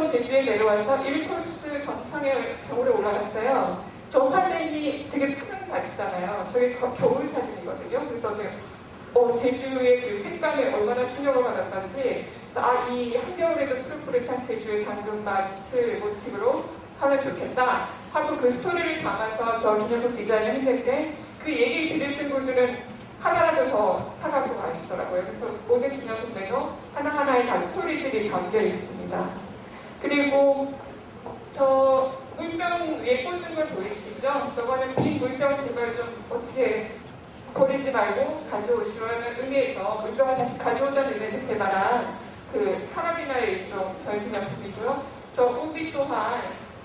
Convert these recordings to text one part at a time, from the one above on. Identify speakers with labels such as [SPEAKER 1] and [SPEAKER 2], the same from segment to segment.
[SPEAKER 1] 처음 제주에 내려와서 1코스 정상에 겨울에 올라갔어요. 저 사진이 되게 푸른 바지잖아요. 저게 겨- 겨울 사진이거든요. 그래서 어, 제주의 그 색감에 얼마나 충격을 받았던지 아, 이 한겨울에도 푸릇푸릇한 제주의 당근밭을 모티브로 하면 좋겠다 하고 그 스토리를 담아서 저 기념품 디자인을 했는데 그 얘기를 들으신 분들은 하나라도 더 사가고 가시더라고요. 그래서 모든 기념품에도 하나하나에 다 스토리들이 담겨 있습니다. 그리고 저 물병 꽂은 걸 보이시죠? 저거는 빈 물병 제발 좀 어떻게 버리지 말고 가져오시라는 의미에서 물병을 다시 가져오자는 의미에서 개발한 그 카라비나의 일종 저희 기념품이고요. 저 우비 또한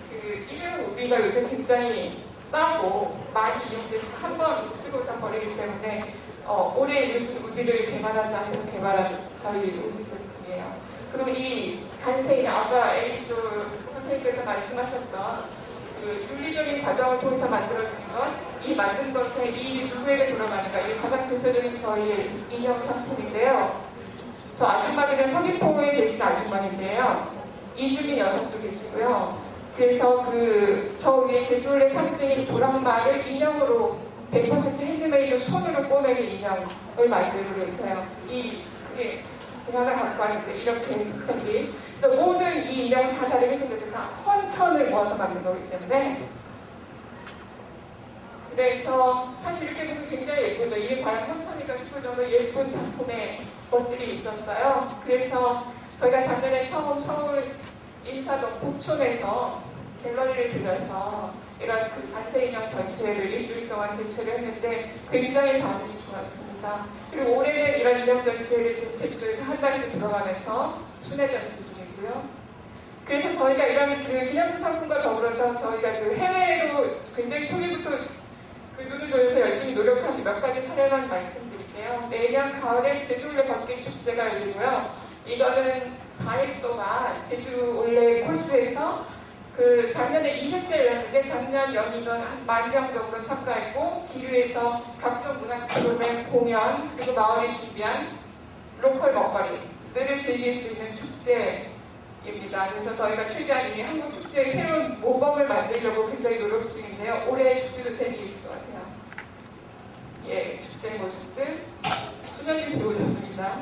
[SPEAKER 1] 그 일회용 우비가 요새 굉장히 싸고 많이 이용돼서 한 번 쓰고 다 버리기 때문에 어, 올해 요즘 우비를 개발하자 해서 개발한 저희 우비 제품이에요. 그리고 이 간세이 아까 에이조 선생님께서 말씀하셨던 그 윤리적인 과정을 통해서 만들어지는 것, 이 만든 것에 이 누구에게 돌아가는가, 이게 가장 대표적인 저희의 인형 상품인데요. 저 아줌마들은 서귀포에 계신 아줌마인데요. 이주민 여성도 계시고요. 그래서 그 저 위에 제주올의 상징인 조랑말을 인형으로 100% 핸드메이드 손으로 꼬매는 인형을 만들고 있어요. 이 그게 제가 하나 갖고 왔는데 이렇게 생긴 그래서 모든 이 인형 다 다르게 생겨서 다 헌천을 모아서 만든 거기 때문에 그래서 사실 이렇게 보면 굉장히 예쁘죠. 이게 과연 헌천인가 싶을 정도로 예쁜 작품의 것들이 있었어요. 그래서 저희가 작년에 처음 서울 인사동 북촌에서 갤러리를 들여서 이런 그 단체 인형 전시회를 일주일 동안 개최를 했는데 굉장히 반응이 좋았습니다. 그리고 올해는 이런 인형 전시회를 지금 제주도에서 한 달씩 들어가면서 순회 전시 중이고요. 그래서 저희가 이런 그 기념품 상품과 더불어서 저희가 그 해외로 굉장히 초기부터 그 눈을 돌려서 열심히 노력한 몇 가지 사례만 말씀드릴게요. 매년 가을에 제주올레 걷기 축제가 열리고요. 이거는 4일 동안 제주 올레 코스에서 그 작년에 2회째 열렸는데 작년 연인은 한 만 명 정도 참가했고 기류에서 각종 문화 프로그램 공연 그리고 마을이 준비한 로컬 먹거리들을 즐길 수 있는 축제 입니다. 그래서 저희가 최대한 이 한국 축제의 새로운 모범을 만들려고 굉장히 노력 중인데요. 올해 축제도 재미있을 것 같아요. 예, 축제의 모습들 수녀님 배우셨습니다.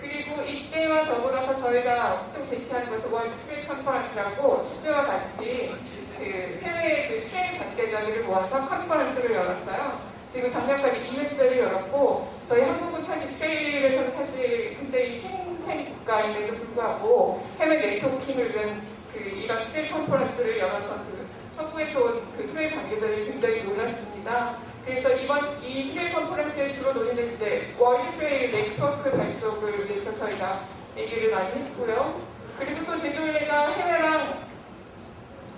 [SPEAKER 1] 그리고 이때와 더불어서 저희가 또 개최하는 것은 월드 트레이 컨퍼런스라고 축제와 같이 그 해외 그 트레이 관계자들을 모아서 컨퍼런스를 열었어요. 지금 작년까지 2회째를 열었고 저희 한국은 사실 트레일에서는 사실 굉장히 신 생 국가임에도 불구하고 해외 네트워킹을 위한 그 이런 트레일 컨퍼런스를 열어서 그 서구에서 온 그 트레일 관계자들이 굉장히 놀랐습니다. 그래서 이번 이 트레일 컨퍼런스에 주로 이제 월드 트레일 네트워크 발족을 위해서 저희가 얘기를 많이 했고요. 그리고 또 제주올레가 해외랑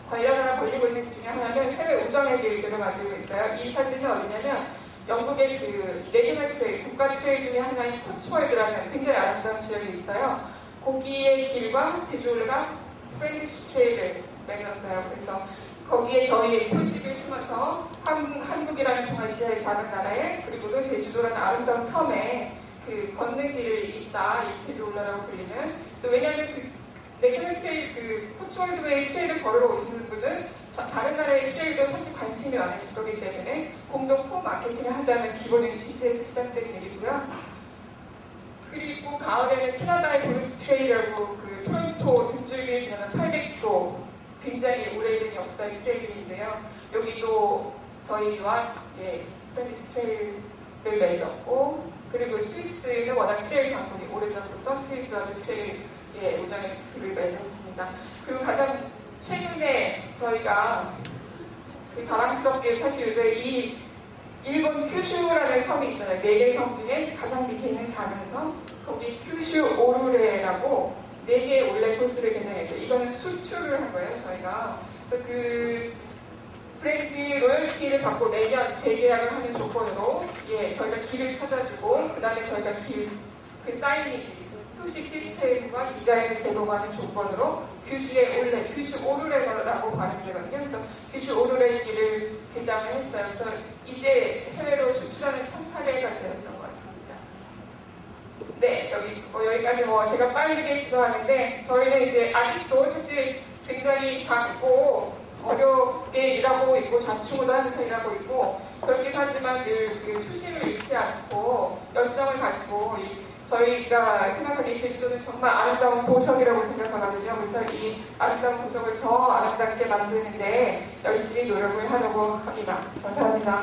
[SPEAKER 1] 관련하나 걸리고 있는 것 중에 하나는 해외 우정의 길들을 만들고 있어요. 이 사진이 어디냐면 영국의 그 내셔널 트레일, 국가 트레일 중에 하나인 코츠월드라는 굉장히 아름다운 지역이 있어요. 거기의 길과 제주올레가 프렌디시 트레일을 맺었어요. 그래서 거기에 저희 표식을 심어서 한, 한국이라는 동아시아의 작은 나라에 그리고도 제주도라는 아름다운 섬에 그 걷는 길이 있다. 이 제주올라라고 불리는. 그래서 왜냐하면 그 내셔널 트레일, 그 코츠월드웨이 트레일을 걸으러 오시는 분은 자- 다른 나라의 트레일도 사실 관심이 많으실 거기 때문에 공동 폼 마케팅을 하자는 기본적인 취지에서 시작된 일이고요. 그리고 가을에는 캐나다의 브루스 트레일이라고 그 토론토 등줄기를 지나는 800km 굉장히 오래된 역사의 트레일인데요. 여기도 저희와 예, 프렌디스 트레일을 맺었고 그리고 스위스는 워낙 트레일 강국이 오래전부터 스위스와도 트레일 예, 우정의 길을 맺었습니다. 그리고 가장 최근에 저희가 그 자랑스럽게 사실 이제 이 일본 큐슈라는 섬이 있잖아요. 네 개 섬 중에 가장 밑에 있는 작은 섬. 거기 큐슈 오루레라고 네 개의 올레 코스를 개장했어요. 이거는 수출을 한 거예요, 저희가. 그래서 그 브랜드 로열티를 받고 매년 재계약을 하는 조건으로 예, 저희가 길을 찾아주고 그 다음에 저희가 길, 그 사이니 지 표식 시스템과 디자인을 제공하는 조건으로 규슈의 올레, 규슈 오르레라고 발음되거든요. 그래서 규슈 오르레 길을 개장을 했어요. 그래서 이제 해외로 수출하는 첫 사례가 되었던 것 같습니다. 네, 여기, 뭐 여기까지 뭐 제가 빠르게 지도하는데 저희는 이제 아직도 사실 굉장히 작고 어렵게 일하고 있고 자충우도 하면서 일하고 있고 그렇긴 하지만 늘 그 초심을 잃지 않고 열정을 가지고 이 저희가 생각하기에 제주도는 정말 아름다운 보석이라고 생각하거든요. 그래서 이 아름다운 보석을 더 아름답게 만드는데 열심히 노력을 하려고 합니다. 감사합니다.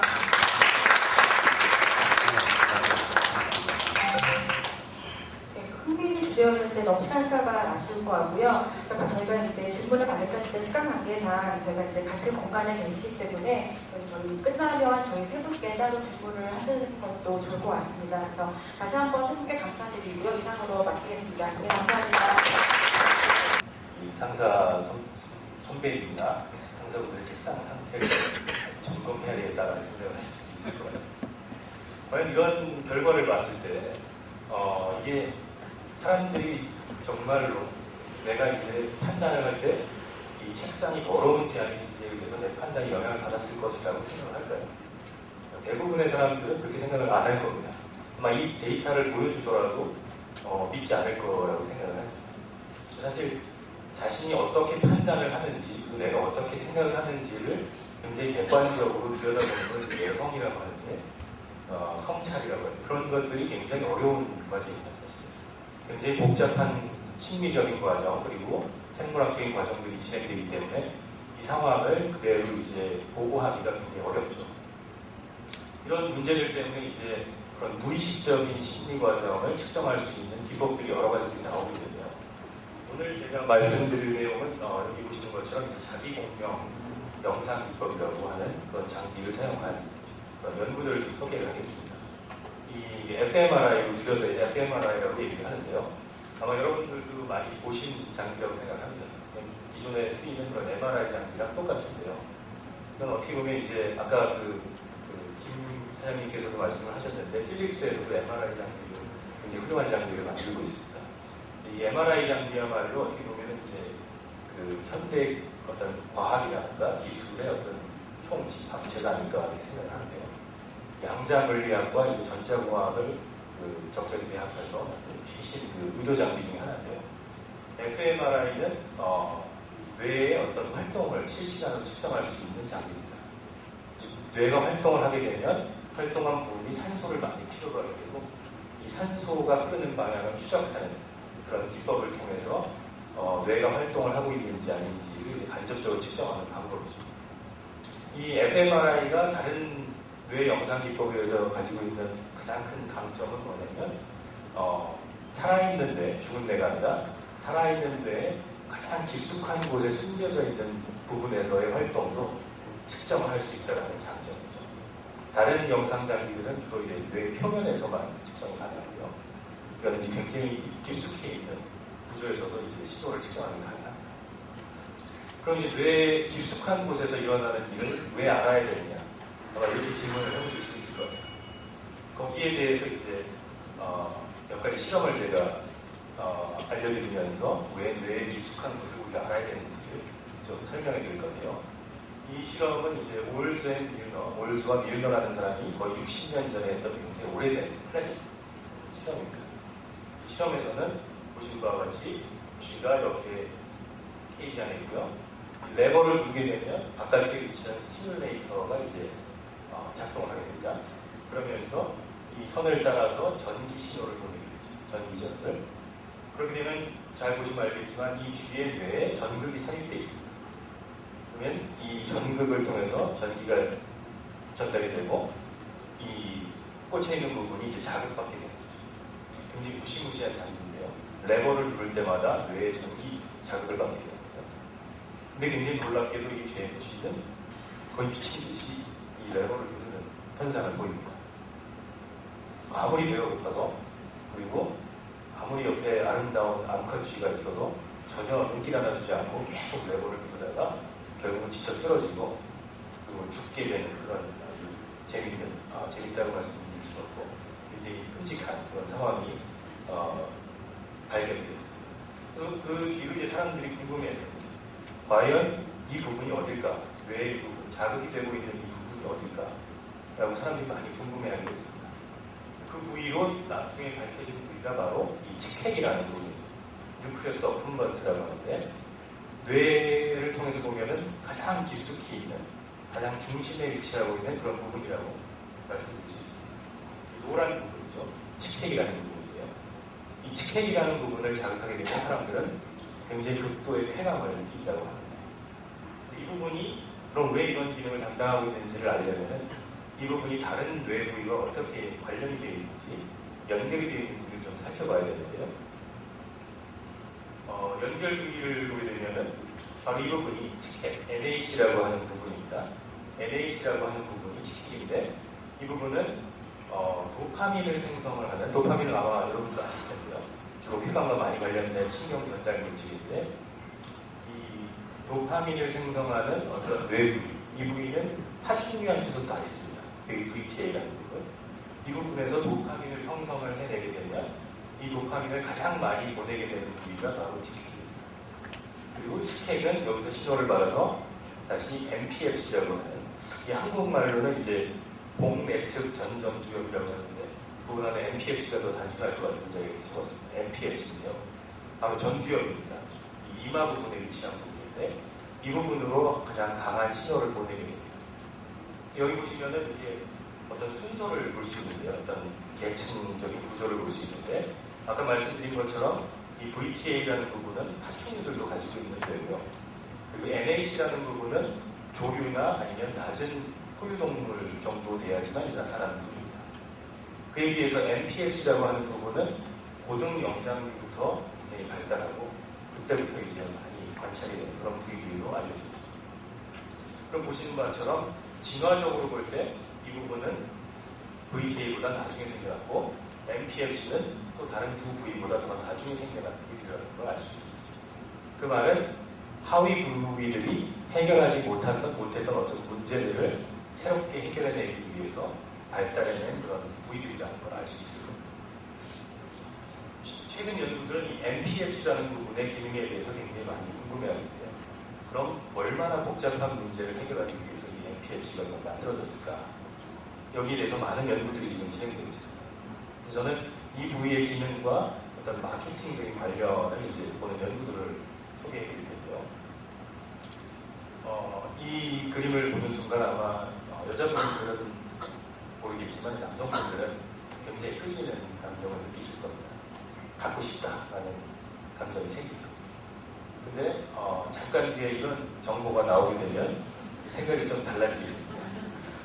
[SPEAKER 2] 주제였는데 너무 시간 차가 아쉬운 것 같고요. 그러니까 저희가 이제 질문을 받을 때 시간 관계상 저희가 이제 같은 공간에 계시기 때문에 저희 끝나면 저희 세 분께 따로 질문을 하시는 것도 좋을 것 같습니다. 그래서 다시 한번 세 분께 감사드리고요. 이상으로 마치겠습니다. 네, 감사합니다.
[SPEAKER 3] 이 상사 선, 선배님이나 상사분들의 책상 상태를 점검해야 되겠다라는 생각을 하실 수 있을 것 같습니다. 과연 이런 결과를 봤을 때 어, 이게 사람들이 정말로 내가 이제 판단을 할 때 이 책상이 더러운지 아닌지에 대해서 내 판단이 영향을 받았을 것이라고 생각을 할까요? 대부분의 사람들은 그렇게 생각을 안 할 겁니다. 아마 이 데이터를 보여주더라도 어, 믿지 않을 거라고 생각을 하죠. 사실 자신이 어떻게 판단을 하는지, 내가 어떻게 생각을 하는지를 굉장히 객관적으로 들여다보는 걸 내성이라고 하는데, 어, 성찰이라고 하는 그런 것들이 굉장히 어려운 과정입니다, 사실. 굉장히 복잡한 심리적인 과정, 그리고 생물학적인 과정들이 진행되기 때문에 이 상황을 그대로 이제 보고하기가 굉장히 어렵죠. 이런 문제들 때문에 이제 그런 무의식적인 심리 과정을 측정할 수 있는 기법들이 여러 가지들이 나오거든요. 오늘 제가 말씀드릴 내용은 어, 여기 보시는 것처럼 자기 공명 영상 기법이라고 하는 그런 장비를 사용한 그런 연구들을 좀 소개를 하겠습니다. 이 fMRI로 줄여서 fMRI라고 얘기를 하는데요. 아마 여러분들도 많이 보신 장비라고 생각합니다. 기존에 쓰이는 그런 MRI 장비랑 똑같은데요. 이건 어떻게 보면 이제 아까 그, 그김 사장님께서도 말씀을 하셨는데 필립스에서도 MRI 장비를 굉장히 훌륭한 장비를 만들고 있습니다. 이 MRI 장비야말로 어떻게 보면 이제 그 현대 어떤 과학이라든가 기술의 어떤 총집합체가 아닐까 이렇게 생각을 하는데요. 양자 물리학과 이제 전자 공학을 그 적절히 배합해서 최신 그 의료 장비 중에 하나인데요. fMRI는 어, 뇌의 어떤 활동을 실시간으로 측정할 수 있는 장비입니다. 즉, 뇌가 활동을 하게 되면 활동한 부분이 산소를 많이 필요로 하게 되고 이 산소가 흐르는 방향을 추적하는 그런 기법을 통해서 어, 뇌가 활동을 하고 있는지 아닌지를 간접적으로 측정하는 방법이죠. 이 fMRI가 다른 뇌 영상 기법에 의해서 가지고 있는 가장 큰 강점은 뭐냐면 어, 살아있는 뇌, 죽은 뇌가 아니라 살아있는 뇌의 가장 깊숙한 곳에 숨겨져 있는 부분에서의 활동도 측정할 수 있다는 장점이죠. 다른 영상 장비들은 주로 이제 뇌 표면에서만 측정이 가능하고요. 이거는 이제 굉장히 깊숙이 있는 구조에서도 이제 시도를 측정하는 게 가능합니다. 그럼 이제 뇌 깊숙한 곳에서 일어나는 일을 왜 알아야 되느냐? 아마 이렇게 질문을 해보실 수 있을 거예요. 거기에 대해서 이제 어, 몇 가지 실험을 제가 어, 알려드리면서 왜 뇌의 깊숙한 곳을 우리가 알아야 되는지를 좀 설명해 드릴 건데요. 이 실험은 이제 올즈 앤 밀너, 올즈와 밀너라는 사람이 거의 60년 전에 했던 굉장히 오래된 클래식 실험입니다. 그 실험에서는 보신 바와 같이 쥐가 이렇게 케이지 안에 있고요. 이 레버를 누르게 되면 바깥에 위치한 스티뮬레이터가 이제 어, 작동을 하게 됩니다. 그러면서 이 선을 따라서 전기 신호를 보내게 되죠. 전기전을. 그렇게 되면 잘 보시면 알겠지만 이 쥐의 뇌에 전극이 삽입되어 있습니다. 그러면 이 전극을 통해서 전기가 전달이 되고 이 꽂혀 있는 부분이 이제 자극받게 되는 거죠. 굉장히 무시무시한 장비인데요. 레버를 누를 때마다 뇌에 전기 자극을 받게 됩니다. 근데 굉장히 놀랍게도 이 쥐의 쥐는 거의 미친 듯이 이 레버를 누르는 현상을 보입니다. 아무리 배가 고파도 그리고 아무리 옆에 아름다운 암컷 쥐가 있어도 전혀 눈길 하나 주지 않고 계속 레버를 누르다가 결국은 지쳐 쓰러지고 그리고 죽게 되는 그런 아주 재밌는 아, 재밌다고 말씀드릴 수 없고 굉장히 끔찍한 그런 상황이 어, 발견이 됐습니다. 그래서 그 뒤로 이제 사람들이 궁금해했습니다. 과연 이 부분이 어딜까? 부분, 자극이 되고 있는 이 부분이 어딜까? 라고 사람들이 많이 궁금해하게 됐습니다. 그 부위로 나중에 밝혀진 부위가 바로 이 직핵이라는 부분입니다. 뉴클리어스 어픈번스라고 하는데 뇌를 통해서 보면은 가장 깊숙이 있는 가장 중심에 위치하고 있는 그런 부분이라고 말씀드릴 수 있습니다. 이 노란 부분이죠. 직핵이라는 부분이에요. 이 직핵이라는 부분을 자극하게 되면 사람들은 굉장히 극도의 쾌감을 느낀다고 합니다. 이 부분이 그럼 왜 이런 기능을 담당하고 있는지를 알려면은 이 부분이 다른 뇌 부위와 어떻게 관련이 되어 있는지 연결이 되어 있는지를 좀 살펴봐야 되는데요. 어, 연결 부위를 보게 되면은 바로 이 부분이 직핵 NAC라고 하는 부분입니다. NAC라고 하는 부분이 직핵인데 이 부분은 어, 도파민을 생성을 하는 도파민은 아마 여러분도 아실 텐데요. 주로 쾌감과 많이 관련된 신경 전달 물질인데 이 도파민을 생성하는 어떤 뇌 부위 이 부위는 파충류한테서 다 있습니다. 여기 VTA라는 부분 이 부분에서 도파민을 형성을 해내게 되면 이 도파민을 가장 많이 보내게 되는 부위가 바로 직핵입니다. 그리고 직핵은 여기서 신호를 받아서 다시 MPFC라고 하는 이 한국말로는 이제 복내측 전전두엽이라고 하는데 그보다는 MPFC가 더 단순할 것 같은 제가 이렇게 적었습니다. MPFC는요. 바로 전두엽입니다. 이 이마 부분에 위치한 부분 인데 이 부분으로 가장 강한 신호를 보내게 됩니다. 여기 보시면은 이렇게 어떤 순서를 볼 수 있는데요. 어떤 계층적인 구조를 볼 수 있는데 아까 말씀드린 것처럼 이 VTA라는 부분은 파충류들도 가지고 있는 거고요. 그리고 NAC라는 부분은 조류나 아니면 낮은 포유동물 정도 돼야지만 나타나는 부분입니다. 그에 비해서 MPFC라고 하는 부분은 고등 영장류부터 굉장히 발달하고 그때부터 이제 관찰이 그런 부위들로 알려져 있습니다. 그럼 보시는 바처럼 진화적으로 볼 때 이 부분은 VK보다 나중에 생겨났고 MPFC는 또 다른 두 부위보다 더 나중에 생겨난 부위라는. 그 말은 하위 부위들이 해결하지 못했던, 못했던 어떤 문제들을 새롭게 해결해내기 위해서 발달해낸 그런 부위들이라는 걸 알 수 있을 겁니다. 최- 최근 연구들은 이 MPFC라는 부분의 기능에 대해서 굉장히 많이 궁금해하는데요. 그럼 얼마나 복잡한 문제를 해결하기 위해서 이 MPFC가 만들어졌을까? 여기에 대해서 많은 연구들이 지금 진행되고 있습니다. 그래서 저는 이 부위의 기능과 어떤 마케팅적인 관련을 이제 보는 연구들을 소개해 드릴 텐데요. 어, 이 그림을 보는 순간 아마 어, 여자분들은 모르겠지만 남성분들은 굉장히 끌리는 감정을 느끼실 겁니다. 갖고 싶다라는 감정이 생길 겁니다. 근데 어, 잠깐 뒤에 이런 정보가 나오게 되면 생각이 좀 달라집니다.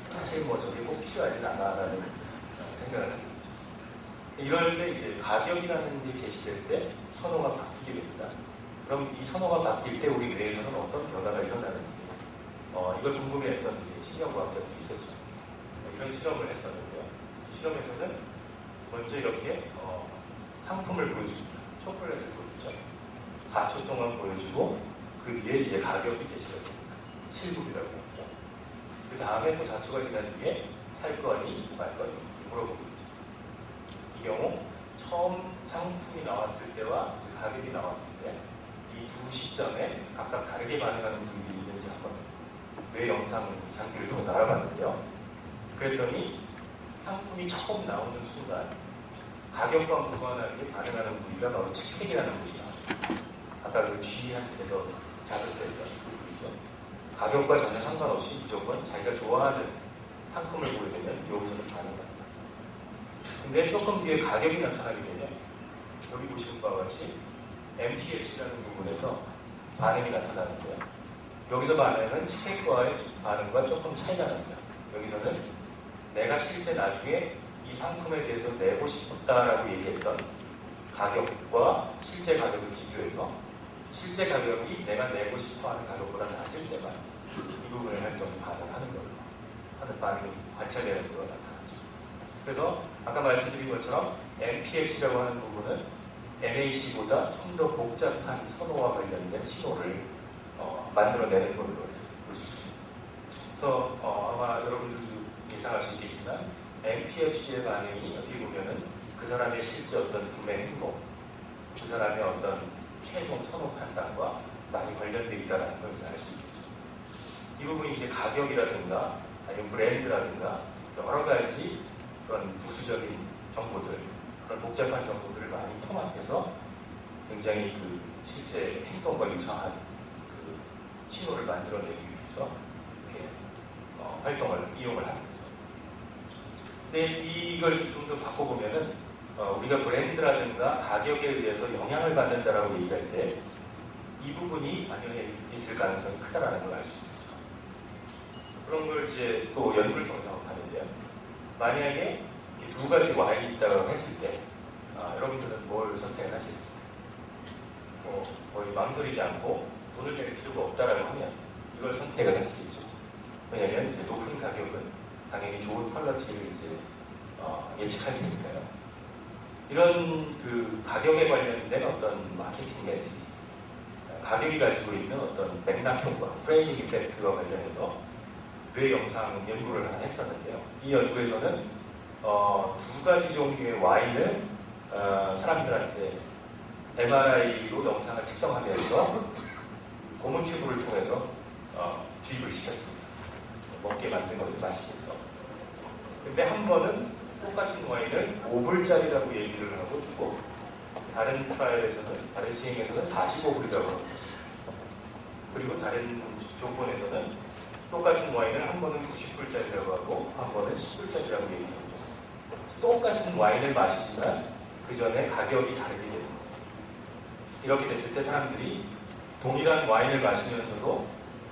[SPEAKER 3] 사실 뭐 저게 꼭 필요하진 않아라는 어, 생각을 되죠. 이럴 때 이제 가격이라는 게 제시될 때 선호가 바뀌게 됩니다. 그럼 이 선호가 바뀔 때 우리 뇌에서는 어떤 변화가 일어나는지 어, 이걸 궁금해했던 신경과학자들이 있었죠. 이런 실험을 했었는데요. 이 실험에서는 먼저 이렇게 어, 상품을 보여줍니다. 초콜릿을 보여주죠. 4초 동안 보여주고 그 뒤에 이제 가격이 제시가 됩니다. 7불이라고 하죠. 그 다음에 또 4초가 지난 뒤에 살 거니 말 거니 물어보고 있죠. 이 경우 처음 상품이 나왔을 때와 가격이 나왔을 때 이 두 시점에 각각 다르게 반응하는 분들이 있는지 한번 뇌 영상 장비를 통해서 알아봤는데요. 그랬더니 상품이 처음 나오는 순간 가격과 무관하게 반응하는 부위가 바로 직핵이라는 곳이 나왔습니다. 아까 그 G한테서 그 부위죠. 가격과 전혀 상관없이 무조건 자기가 좋아하는 상품을 보게 되면 여기서는 반응합니다. 근데 조금 뒤에 가격이 나타나게 되면 여기 보시는 바와 같이 MPFC라는 부분에서 반응이 나타나는데요. 여기서 반응은 치핵과의 반응과 조금 차이가 납니다. 여기서는 내가 실제 나중에 이 상품에 대해서 내고 싶다라고 얘기했던 가격과 실제 가격을 비교해서 실제 가격이 내가 내고 싶어하는 가격보다 낮을 때만 이 부분의 활동이 반응하는 걸로 하는 반응이 관찰되는 걸로 나타나죠. 그래서 아까 말씀드린 것처럼 MPFC라고 하는 부분은 NAC보다 좀 더 복잡한 선호와 관련된 신호를 어, 만들어내는 걸로 볼수 있습니다. 그래서 어, 아마 여러분들도 예상할 수 있겠지만 MPFC의 반응이 어떻게 보면은 그 사람의 실제 어떤 구매 행동, 그 사람의 어떤 최종 선호 판단과 많이 관련되어 있다는 걸 알 수 있겠죠. 이 부분이 이제 가격이라든가 아니면 브랜드라든가 여러 가지 그런 부수적인 정보들, 그런 복잡한 정보들을 많이 통합해서 굉장히 그 실제 행동과 유사한 그 신호를 만들어내기 위해서 이렇게 어, 활동을 이용을 하는 거죠. 근데 이걸 좀 더 바꿔보면은 어, 우리가 브랜드라든가 가격에 의해서 영향을 받는다라고 얘기할 때 이 부분이 반영해 있을 가능성이 크다라는 걸 알 수 있죠. 그런 걸 이제 또 연구를 통해서 하는데요. 만약에 두 가지 와인이 있다고 했을 때 아, 여러분들은 뭘 선택을 하시겠습니까? 뭐 거의 망설이지 않고 돈을 낼 필요가 없다라고 하면 이걸 선택을 하시겠죠. 왜냐하면 이제 높은 가격은 당연히 좋은 퀄리티를 이제 어, 예측할 테니까요. 이런 그 가격에 관련된 어떤 마케팅 메시지, 가격이 가지고 있는 어떤 맥락 효과, 프레이밍 이펙트와 관련해서 뇌 영상 연구를 했었는데요. 이 연구에서는 어, 두 가지 종류의 와인을 어, 사람들한테 MRI로 영상을 측정하면서 고문 튜브를 통해서 어, 주입을 시켰습니다. 먹게 만든 거죠, 마시겠죠. 근데 한 번은 똑같은 와인을 5불짜리라고 얘기를 하고 주고 다른 트라이얼에서는 다른 시행에서는 45불이라고 하고 줬습니다. 그리고 다른 조건에서는 똑같은 와인을 한 번은 90불짜리라고 하고 한 번은 10불짜리라고 얘기하고 줬습니다. 똑같은 와인을 마시지만 그 전에 가격이 다르게 되는 거죠. 이렇게 됐을 때 사람들이 동일한 와인을 마시면서도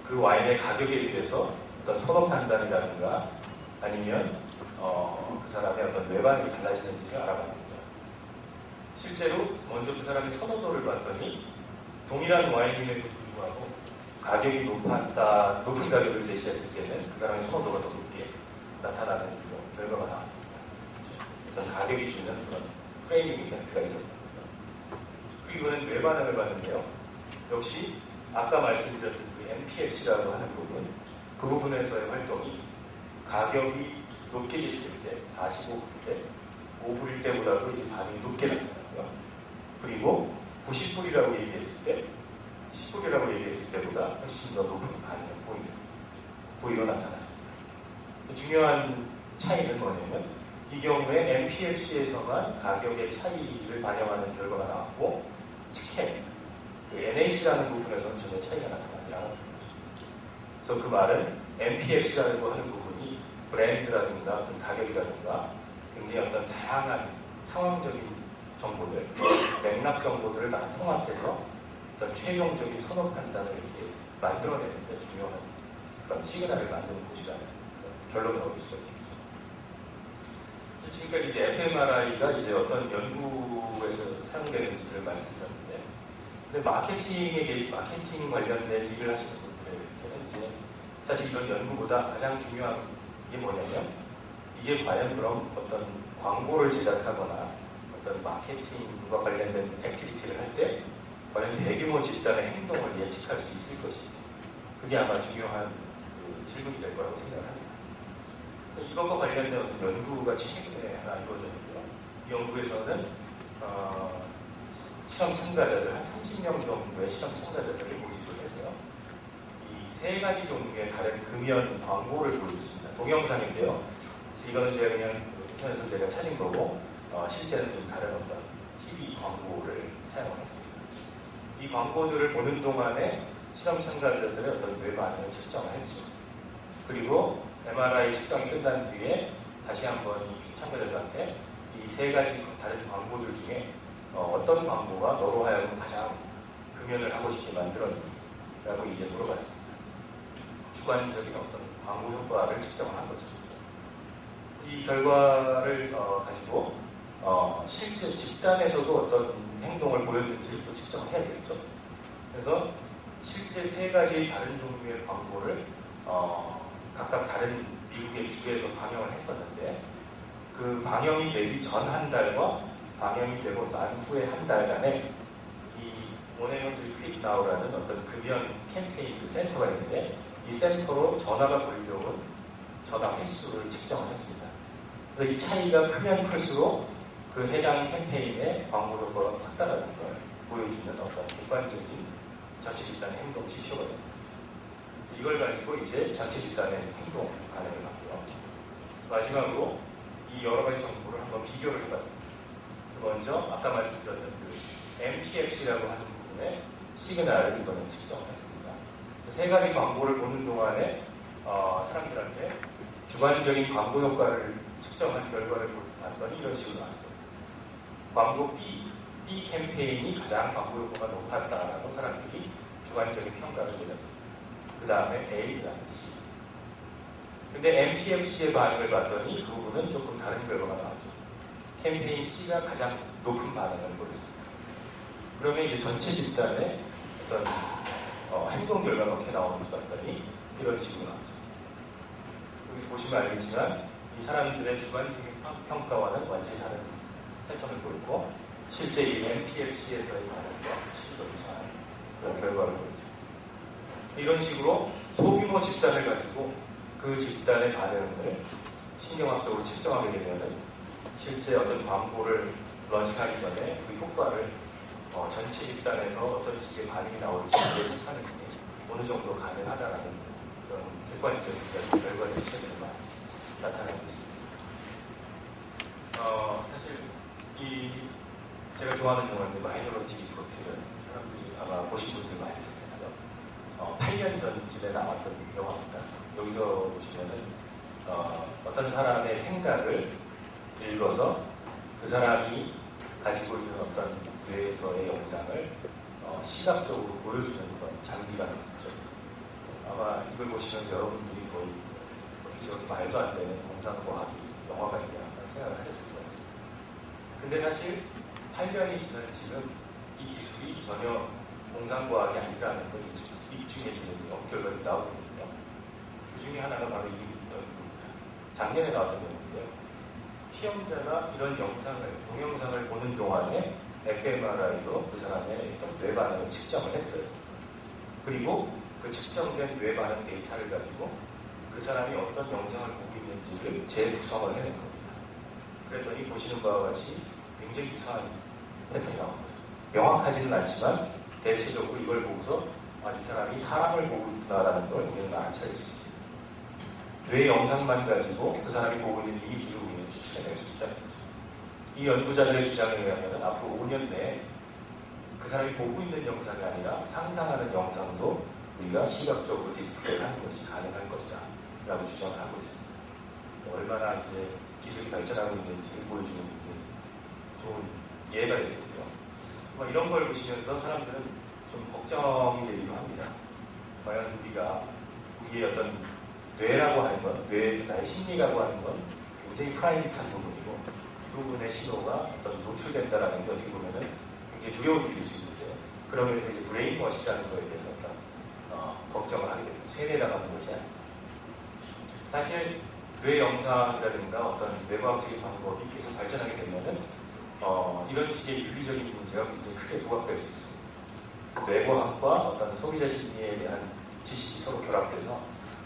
[SPEAKER 3] 그 와인의 가격에 대해서 어떤 선호 판단이라든가 아니면 어, 그 사람의 어떤 뇌반응이 달라지는지를 알아봤습니다. 실제로 먼저 그 사람의 선호도를 봤더니 동일한 와인임에도 불구하고 가격이 높았다, 높은 가격을 제시했을 때는 그 사람의 선호도가 더 높게 나타나는 그런 결과가 나왔습니다. 어떤 가격이 주는 그런 프레이밍 이펙트가 있었습니다. 그리고 이거는 뇌반응을 봤는데요. 역시 아까 말씀드렸던 그 NPFC라고 하는 부분, 그 부분에서의 활동이 가격이 높게 제시될 때, 45불 때, 5불일 때보다도 이제 반응이 높게 나타나고요. 그리고 90불이라고 얘기했을 때, 10불이라고 얘기했을 때보다 훨씬 더 높은 반응을 보이는 부위로 나타났습니다. 중요한 차이는 뭐냐면, 이 경우에 MPFC에서만 가격의 차이를 반영하는 결과가 나왔고, 치킨, 그 NAC라는 부분에서는 전혀 차이가 나타나지 않았던 거죠. 그래서 그 말은 MPFC라고 하는 부분이 브랜드라든가 어떤 가격이라든가 굉장히 어떤 다양한 상황적인 정보들, 맥락 정보들을 다 통합해서 어떤 최종적인 선호 판단을 이렇게 만들어내는 데 중요한 그런 시그널을 만드는 곳이라는 결론을 얻을 수가 있겠죠. 지금까지 이제 fMRI가 이제 어떤 연구에서 사용되는지를 말씀드렸는데, 근데 마케팅에게 마케팅 관련된 일을 하시는 분들에게는 이제 사실 이런 연구보다 가장 중요한 게 뭐냐면 이게 과연 그럼 어떤 광고를 제작하거나 어떤 마케팅과 관련된 액티비티를 할 때 과연 대규모 집단의 행동을 예측할 수 있을 것인지 그게 아마 중요한 그 질문이 될 거라고 생각을 합니다. 그래서 이것과 관련된 어떤 연구가 최근에 하나 이루어졌는데요. 이 연구에서는 어, 실험 참가자들 한 30명 정도의 실험 참가자들을 모집을 세 가지 종류의 다른 금연 광고를 보여줬습니다. 동영상인데요. 그래서 이거는 제가 그냥 그 인터넷에서 제가 찾은 거고 어, 실제는 좀 다른 어떤 TV 광고를 사용했습니다. 이 광고들을 보는 동안에 실험 참가자들의 어떤 뇌 반응을 측정을 했죠. 그리고 MRI 측정이 끝난 뒤에 다시 한번 이 참가자들한테 이 세 가지 다른 광고들 중에 어, 떤 광고가 너로 하여금 가장 금연을 하고 싶게 만들었니? 라고 이제 물어봤습니다. 주관적인 어떤 광고 효과를 측정을 한 거죠. 이 결과를 어, 가지고 어, 실제 집단에서도 어떤 행동을 보였는지를 또 측정을 해야 되겠죠. 그래서 실제 세 가지 다른 종류의 광고를 어, 각각 다른 미국의 주에서 방영을 했었는데 그 방영이 되기 전 한 달과 방영이 되고 난 후에 한 달간에 이 원앤원드 퀵 나우라는 어떤 금연 캠페인 그 센터가 있는데 이 센터로 전화가 걸려온 전화 횟수를 측정을 했습니다. 그래서 이 차이가 크면 클수록 그 해당 캠페인의 광고 효과가 컸다는 걸 보여주는 어떤 객관적인 전체 집단의 행동 지표가 됩니다. 그래서 이걸 가지고 이제 전체 집단의 행동 봤고요. 그래서 마지막으로 이 여러 가지 정보를 한번 비교를 해봤습니다. 그래서 먼저 아까 말씀드렸던 그 MPFC라고 하는 부분에 시그널을 이번에 측정했습니다. 세 가지 광고를 보는 동안에 어, 사람들한테 주관적인 광고 효과를 측정한 결과를 봤더니 이런 식으로 나왔어요. 광고 B, B 캠페인이 가장 광고 효과가 높았다라고 사람들이 주관적인 평가를 내렸습니다. 그 다음에 A, 그 다음에 C. 근데 MPFC의 반응을 봤더니 그 부분은 조금 다른 결과가 나왔죠. 캠페인 C가 가장 높은 반응을 보였습니다. 그러면 이제 전체 집단의 어떤 어, 행동 결과가 어떻게 나오는지 봤더니 이런 식으로 나왔죠. 여기서 보시면 알겠지만 이 사람들의 주관적인 평- 평가와는 완전히 다른 패턴을 보였고 실제 이 MPFC에서의 반응과 실도 유사한 그런 결과를 보였죠. 이런 식으로 소규모 집단을 가지고 그 집단의 반응을 신경학적으로 측정하게 되면은 실제 어떤 광고를 런칭하기 전에 그 효과를 어, 전체 집단에서 어떤 식의 반응이 나올지 예측하는 게 어느 정도 가능하다라는 그런 객관적인 결과들이 최근에 나타나고 있습니다. 어, 사실 이 제가 좋아하는 영화인데 마이너리티 리포트를 사람들이 아마 보신 분들 많이 있을 텐데요. 어, 8년 전쯤에 나왔던 영화입니다. 여기서 보시면은 어, 어떤 사람의 생각을 읽어서 그 사람이 가지고 있는 어떤 뇌에서의 영상을 어, 시각적으로 보여주는 그런 장비가 나왔었죠. 아마 이걸 보시면서 여러분들이 거의 어떻게 저렇게 말도 안 되는 공상과학이 영화가 있냐라는 생각을 하셨을 것 같습니다. 근데 사실 8년이 지난 지금 이 기술이 전혀 공상과학이 아니라는 걸 입증해주는 연구결과들이 나오고 있거든요. 그 중에 하나가 바로 이 연구입니다. 작년에 나왔던 연구인데요. 피험자가 이런 영상을, 동영상을 보는 동안에 fMRI로 그 사람의 어떤 뇌 반응을 측정을 했어요. 그리고 그 측정된 뇌 반응 데이터를 가지고 그 사람이 어떤 영상을 보고 있는지를 재구성을 해낸 겁니다. 그랬더니 보시는 바와 같이 굉장히 유사한 패턴이 나온 거죠. 명확하지는 않지만 대체적으로 이걸 보고서 아, 이 사람이 사람을 보고 있구나라는 걸 우리는 알아차릴 수 있습니다. 뇌 영상만 가지고 그 사람이 보고 있는 이미지를 우리는 추출해낼 수 거죠. 이 연구자들의 주장에 의하면 앞으로 5년 내에 그 사람이 보고 있는 영상이 아니라 상상하는 영상도 우리가 시각적으로 디스플레이 하는 것이 가능할 것이다 라고 주장을 하고 있습니다. 얼마나 이제 기술이 발전하고 있는지를 보여주는 굉장히 좋은 예가 될 텐데요. 뭐 이런 걸 보시면서 사람들은 좀 걱정이 되기도 합니다. 과연 우리가 우리의 어떤 뇌라고 하는 건, 뇌, 나의 심리라고 하는 건 굉장히 프라이빗한 이 부분의 신호가 어떤 노출된다라는 게 어떻게 보면은 굉장히 두려운 일일 수 있는데 그러면서 이제 브레인워시라는 거에 대해서 어떤 어, 걱정을 하게 됩니다. 세뇌당하는 것이 아니고 사실 뇌 영상이라든가 어떤 뇌과학적인 방법이 계속 발전하게 되면은 어, 이런 식의 윤리적인 문제가 굉장히 크게 부각될 수 있습니다. 뇌과학과 어떤 소비자 심리에 대한 지식이 서로 결합돼서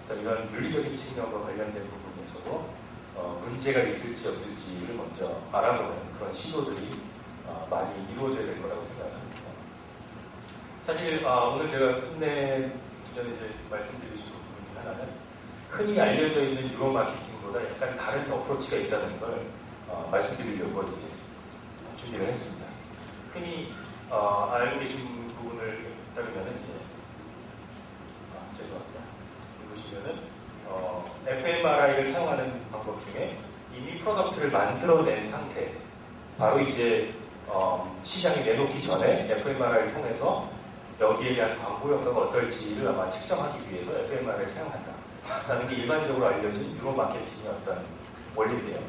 [SPEAKER 3] 어떤 이런 윤리적인 측면과 관련된 부분에서도 어, 문제가 있을지 없을지를 먼저 알아보는 그런 시도들이 어, 많이 이루어져야 될 거라고 생각을 합니다. 사실 어, 오늘 제가 끝내기 전에 이제 말씀드리고 싶은 부분 중 하나는 흔히 알려져 있는 유로 마케팅보다 약간 다른 어프로치가 있다는 걸 어, 말씀드리려고 이제 준비를 했습니다. 흔히 어, 알고 계신 부분을 따르면 이제 아, 죄송합니다. 여기 보시면은 어, fMRI를 사용하는 방법 중에 이미 프로덕트를 만들어낸 상태, 바로 이제 어, 시장에 내놓기 전에 fMRI를 통해서 여기에 대한 광고 효과가 어떨지를 아마 측정하기 위해서 fMRI를 사용한다. 라는 게 일반적으로 알려진 유로 마케팅의 어떤 원리인데요.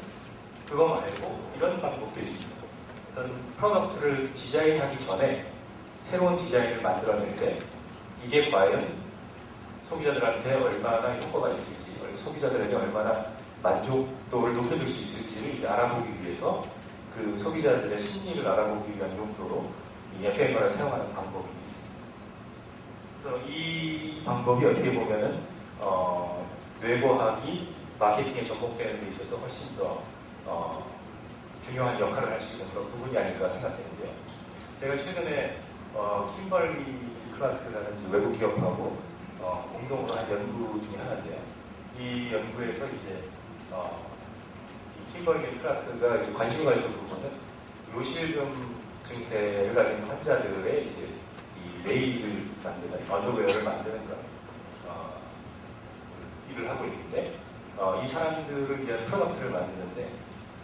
[SPEAKER 3] 그거 말고 이런 방법도 있습니다. 어떤 프로덕트를 디자인하기 전에 새로운 디자인을 만들어낼 때 이게 과연 소비자들한테 얼마나 효과가 있을지, 소비자들에게 얼마나 만족도를 높여줄 수 있을지를 이제 알아보기 위해서 그 소비자들의 심리를 알아보기 위한 용도로 이 FMR을 사용하는 방법이 있습니다. 그래서 이 방법이 어떻게 보면은 어, 뇌과학이 마케팅에 접목되는 데 있어서 훨씬 더 어, 중요한 역할을 할 수 있는 그런 부분이 아닐까 생각되는데요. 제가 최근에 어, 킴벌리 클라크라는 외국 기업하고 어, 공동으로 한 연구 중에 하나인데요. 이 연구에서 이제 어, 이 킴버리 크라크가 이제 관심을 가졌던 부분은 요실금 증세를 가진 환자들의 이제 이 레이를 만드는 언더웨어를 만드는 그런 어, 일을 하고 있는데 어, 이 사람들을 위한 프로덕트를 만드는데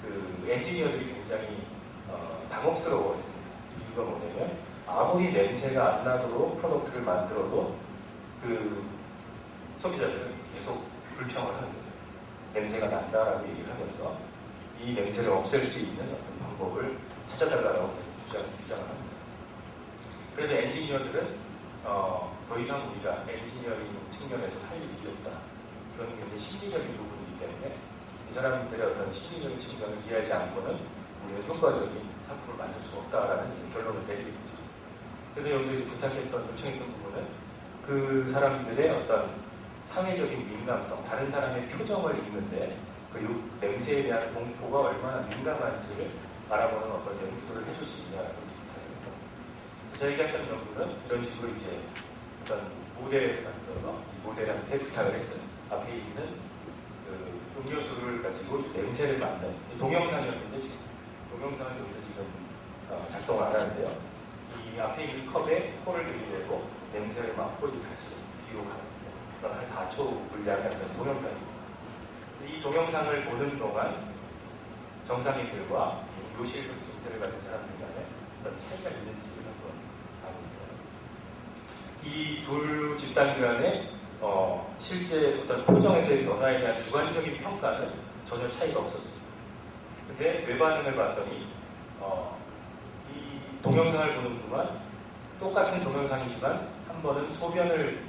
[SPEAKER 3] 그 엔지니어들이 굉장히 어, 당혹스러워했습니다. 이유가 뭐냐면 아무리 냄새가 안 나도록 프로덕트를 만들어도 그 소비자들은 계속 불평을 하는. 냄새가 난다라고 얘기를 하면서 이 냄새를 없앨 수 있는 어떤 방법을 찾아달라고 계속 주장, 주장 을 합니다. 그래서 엔지니어들은 어, 더 이상 우리가 엔지니어링 측면에서 할 일이 없다. 그런 굉장히 심리적인 부분이기 때문에 이 사람들의 어떤 심리적인 측면을 이해하지 않고는 우리는 효과적인 상품을 만들 수가 없다라는 결론을 내리게 되죠. 그래서 여기서 부탁했던 요청했던 부분은 그 사람들의 어떤 사회적인 민감성, 다른 사람의 표정을 읽는데 그리고 냄새에 대한 공포가 얼마나 민감한지를 알아보는 어떤 연구를 해줄 수 있냐라고 부탁을 했던 저희가 했던 연구는 이런 식으로 이제 어떤 모델을 만들어서 이 모델한테 부탁을 했어요. 앞에 있는 그 음료수를 가지고 냄새를 맡는 이 동영상이었는데 지금 동영상을 여기서 지금 어, 작동을 안 하는데요. 이 앞에 있는 컵에 코를 들이대고 냄새를 맡고 다시 뒤로 가는 그런 한 4초 분량의 어떤 동영상입니다. 이 동영상을 보는 동안 정상인들과 요실금 증세를 가진 사람들 간에 어떤 차이가 있는지를 한번 알아봅니다. 이두 집단 간에 어, 실제 어떤 표정에서의 변화에 대한 주관적인 평가는 전혀 차이가 없었습니다. 근데 뇌반응을 봤더니 어, 이 동영상을 보는 동안 똑같은 동영상이지만 한 번은 소변을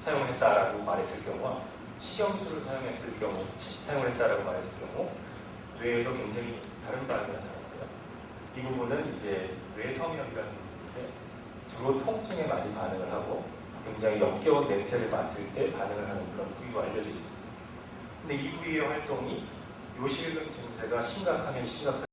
[SPEAKER 3] 사용했다라고 말했을 경우와 식염수를 사용했을 경우, 사용을 했다라고 말했을 경우 뇌에서 굉장히 다른 반응이 나타났고요. 이 부분은 이제 뇌성형이라는 부분인데 주로 통증에 많이 반응을 하고 굉장히 역겨운 냄새를 맡을 때 반응을 하는 그런 부위가 알려져 있습니다. 근데 이 부위의 활동이 요실금 증세가 심각하면 심각한